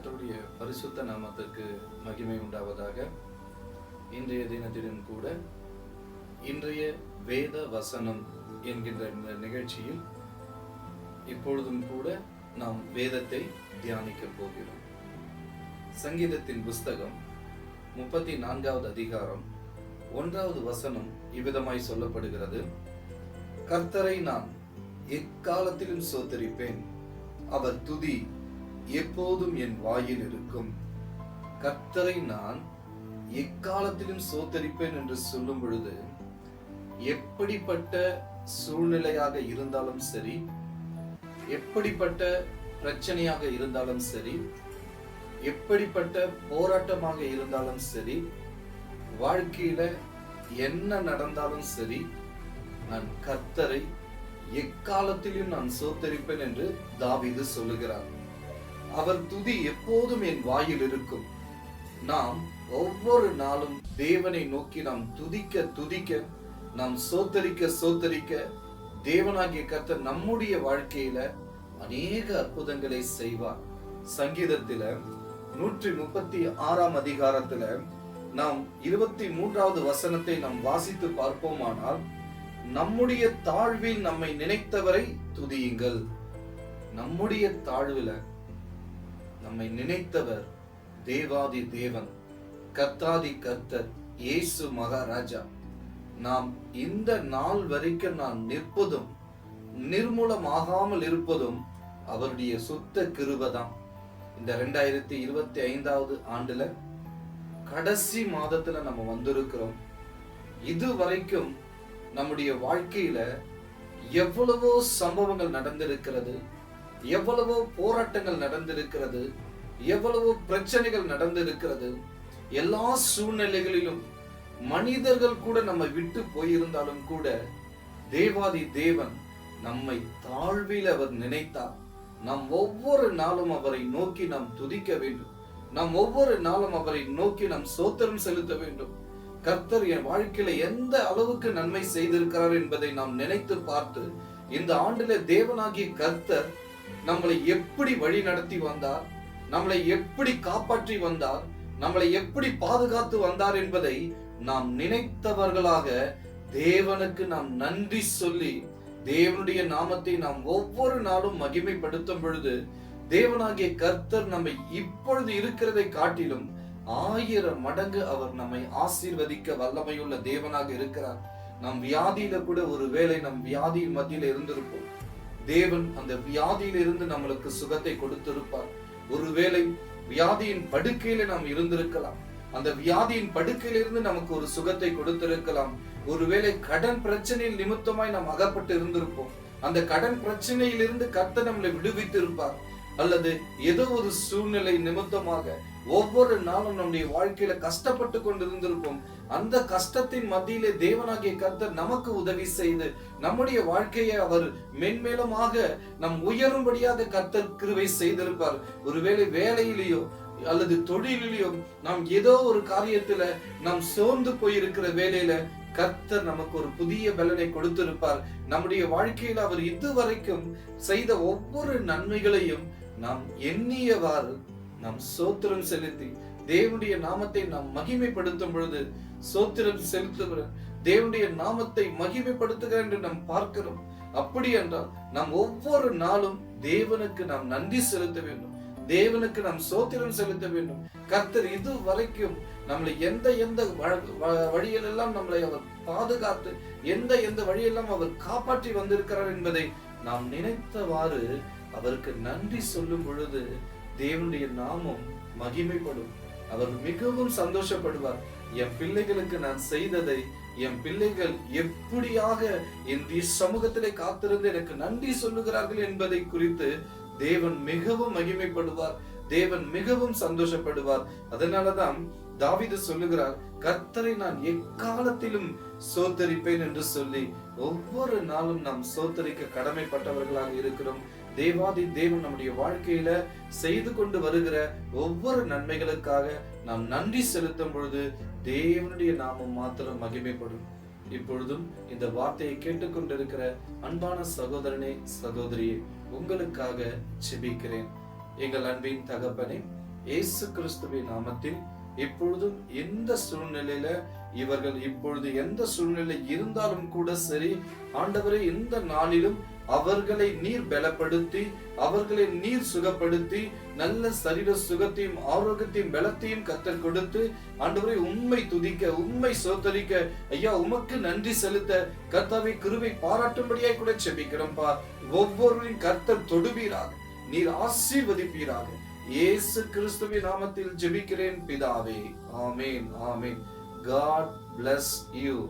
கத்தருடைய பரிசுத்த நாமத்திற்கு மகிமை உண்டாவதாக. இன்றைய தினத்திலும் கூட இன்றைய வேத வசனம் என்கின்ற இந்த நிகழ்ச்சியில் இப்பொழுதும் கூட நாம் வேதத்தை தியானிக்க போகிறோம். சங்கீதத்தின் புஸ்தகம் முப்பத்தி நான்காவது அதிகாரம் ஒன்றாவது வசனம் இவ்விதமாய் சொல்லப்படுகிறது. கர்த்தரை நான் எக்காலத்திலும் சோத்தரிப்பேன். அவர் துதி எப்போதும் என் வாயில் இருக்கும். கர்த்தரை நான் எக்காலத்திலும் சோத்தரிப்பேன் என்று சொல்லும் பொழுது எப்படிப்பட்ட சூழ்நிலையாக இருந்தாலும் சரி எப்படிப்பட்ட பிரச்சனையாக இருந்தாலும் சரி எப்படிப்பட்ட போராட்டமாக இருந்தாலும் சரி வாழ்க்கையில என்ன நடந்தாலும் சரி நான் கர்த்தரை எக்காலத்திலும் நான் சோத்தரிப்பேன் என்று தாவிது சொல்லுகிறார். அவர் துதி எப்போதும் என் வாயில் இருக்கும். நாம் ஒவ்வொரு நாளும் தேவனை நோக்கி நாம் துதிக்க துதிக்க நாம் சோத்தரிக்க சோத்தரிக்க தேவனாகிய கர்த்தர் நம்முடைய வாழ்க்கையில அநேக அற்புதங்களை செய்வார். சங்கீதத்தில நூற்றி முப்பத்தி ஆறாம் அதிகாரத்துல நாம் இருபத்தி மூன்றாவது வசனத்தை நாம் வாசித்து பார்ப்போமானால் நம்முடைய தாழ்வில் நம்மை நினைத்தவரை துதியுங்கள். நம்முடைய தாழ்வுல நம்மை நினைத்தவர் தேவாதி தேவன் கர்த்தாதி கர்த்தர் இயேசு மகாராஜா. நாம் இந்த நாள் வரைக்கும் நாம் நிற்பதும் நிர்மூலமாகாமல் இருப்பதும் அவருடைய சுத்த கிருபதான். இந்த ரெண்டாயிரத்தி இருபத்தி ஐந்தாவது ஆண்டுல கடைசி மாதத்துல நம்ம வந்திருக்கிறோம். இது வரைக்கும் நம்முடைய வாழ்க்கையில எவ்வளவோ சம்பவங்கள் நடந்திருக்கிறது. எவ்வளவோ போராட்டங்கள் நடந்திருக்கிறது எவ்வளவோ பிரச்சனைகள் நடந்திருக்கிறது எல்லா சூழ்நிலைகளிலும் மனிதர்கள் கூட நம்ம விட்டு போயிருந்தாலும் கூட தேவாதி தேவன் நம்மை தாழ்வில் அவர் நினைத்தார். நாம் ஒவ்வொரு நாளும் அவரை நோக்கி நாம் துதிக்க வேண்டும். நாம் ஒவ்வொரு நாளும் அவரை நோக்கி நாம் சோத்திரம் செலுத்த வேண்டும். கர்த்தர் என் வாழ்க்கையில எந்த அளவுக்கு நன்மை செய்திருக்கிறார் என்பதை நாம் நினைத்து பார்த்து இந்த ஆண்டில தேவனாகிய கர்த்தர் நம்மளை எப்படி வழி நடத்தி வந்தார் நம்மளை எப்படி காப்பாற்றி வந்தார் நம்மளை எப்படி பாதுகாத்து வந்தார் என்பதை நாம் நினைத்தவர்களாக தேவனுக்கு நாம் நன்றி சொல்லி தேவனுடைய நாமத்தை நாம் ஒவ்வொரு நாளும் மகிமைப்படுத்தும் பொழுது தேவனாகிய கர்த்தர் நம்மை இப்பொழுது இருக்கிறதை காட்டிலும் ஆயிரம் மடங்கு அவர் நம்மை ஆசீர்வதிக்க வல்லமையுள்ள தேவனாக இருக்கிறார். நம் வியாதியில கூட ஒரு வேளை நம் வியாதியின் மத்தியில இருந்திருப்போம். தேவன் அந்த வியாதியிலிருந்து நம்மளுக்கு சுகத்தை கொடுத்திருப்பார். ஒருவேளை வியாதியின் படுக்கையில நாம் இருந்திருக்கலாம். அந்த வியாதியின் படுக்கையிலிருந்து நமக்கு ஒரு சுகத்தை கொடுத்திருக்கலாம். ஒருவேளை கடன் பிரச்சனையில் நிமித்தமாய் நாம் அகப்பட்டு இருந்திருப்போம். அந்த கடன் பிரச்சனையிலிருந்து கர்த்த நம்மளை விடுவித்து இருப்பார் அல்லது ஏதோ ஒரு சூழ்நிலை நிமித்தமாக ஒவ்வொரு நாளும் நம்முடைய வாழ்க்கையில கஷ்டப்பட்டு கொண்டு இருந்திருப்போம் அந்த கஷ்டத்தின் மத்தியிலே தேவனாகிய கர்த்தர் நமக்கு உதவி செய்து நம்முடைய வாழ்க்கையை அவர் மென்மேலுமாக நம் உயரும்படியாக கர்த்தர் கிருவை செய்திருப்பார். ஒருவேளை வேலையிலேயோ அல்லது தொழிலிலேயோ நாம் ஏதோ ஒரு காரியத்துல நாம் சோர்ந்து போயிருக்கிற வேலையில கர்த்தர் நமக்கு ஒரு புதிய பலனை கொடுத்திருப்பார். நம்முடைய வாழ்க்கையில அவர் இதுவரைக்கும் செய்த ஒவ்வொரு நன்மைகளையும் நாம் எண்ணியவாறு நாம் சோத்திரம் செலுத்தி தேவனுடைய நாமத்தை நாம் மகிமைப்படுத்தும் பொழுது சோத்திரம் செலுத்துகிற தேவனுடைய நாமத்தை மகிமைப்படுத்துக என்று நாம் பார்க்கிறோம். அப்படி என்றால் நாம் ஒவ்வொரு நாளும் தேவனுக்கு நாம் நன்றி செலுத்த வேண்டும். தேவனுக்கு நாம் சோத்திரம் செலுத்த வேண்டும். கர்த்தர் இது வரைக்கும் நம்மளை எந்த எந்த வழியிலெல்லாம் நம்மளை அவர் பாதுகாத்து எந்த எந்த வழியெல்லாம் அவர் காப்பாற்றி வந்திருக்கிறார் என்பதை நாம் நினைத்தவாறு அவருக்கு நன்றி சொல்லும் பொழுது தேவனுடைய நாமம் மகிமைப்படும். அவர் மிகவும் சந்தோஷப்படுவார். என் பிள்ளைகளுக்கு நான் செய்ததை என் பிள்ளைகள் எப்படியாக என் சமூகத்திலே காத்திருந்து எனக்கு நன்றி சொல்லுகிறார்கள் என்பதை குறித்து தேவன் மிகவும் மகிமைப்படுவார். தேவன் மிகவும் சந்தோஷப்படுவார். அதனாலதான் தாவிது சொல்லுகிறார் கர்த்தரை நான் எக்காலத்திலும் சோத்தரிப்பேன் என்று சொல்லி ஒவ்வொரு நாளும் நாம் சோத்தரிக்க கடமைப்பட்டவர்களாக இருக்கிறோம். தேவாதி தேவன் நம்முடைய வாழ்க்கையில செய்து கொண்டு வருகிற ஒவ்வொரு நன்மைகளுக்காக நாம் நன்றி செலுத்தும் பொழுது தேவனுடைய நாமம் மாத்திரம் மகிமைப்படும். இப்பொழுதும் இந்த வார்த்தையை கேட்டுக்கொண்டிருக்கிற அன்பான சகோதரனே சகோதரியே உங்களுக்காக செபிக்கிறேன் எங்கள் அன்பின் தகப்பனே இயேசு கிறிஸ்துவின் நாமத்தில் இப்பொழுதும் எந்த சூழ்நிலையில இவர்கள் இப்பொழுது எந்த சூழ்நிலை இருந்தாலும் கூட சரி ஆண்டவரே இந்த நாளிலும் அவர்களை நீர் பலப்படுத்தி அவர்களை நீர் சுகப்படுத்தி நல்ல சரீர சுகத்தையும் ஆரோக்கியத்தையும் பலத்தையும் கத்தல் கொடுத்து ஆண்டவரை உண்மை துதிக்க உண்மை சோத்தரிக்க ஐயா உமக்கு நன்றி செலுத்த கர்த்தாவை கிருவை பாராட்டும்படியாய் கூட செபிக்கிறோம்பா ஒவ்வொருவரின் கர்த்தர் தொடுவீராக நீர் ஆசீர்வதிப்பீராக. இயேசு கிறிஸ்துவின் நாமத்தில் ஜெபிக்கிறேன் பிதாவே. ஆமேன் ஆமேன். God bless you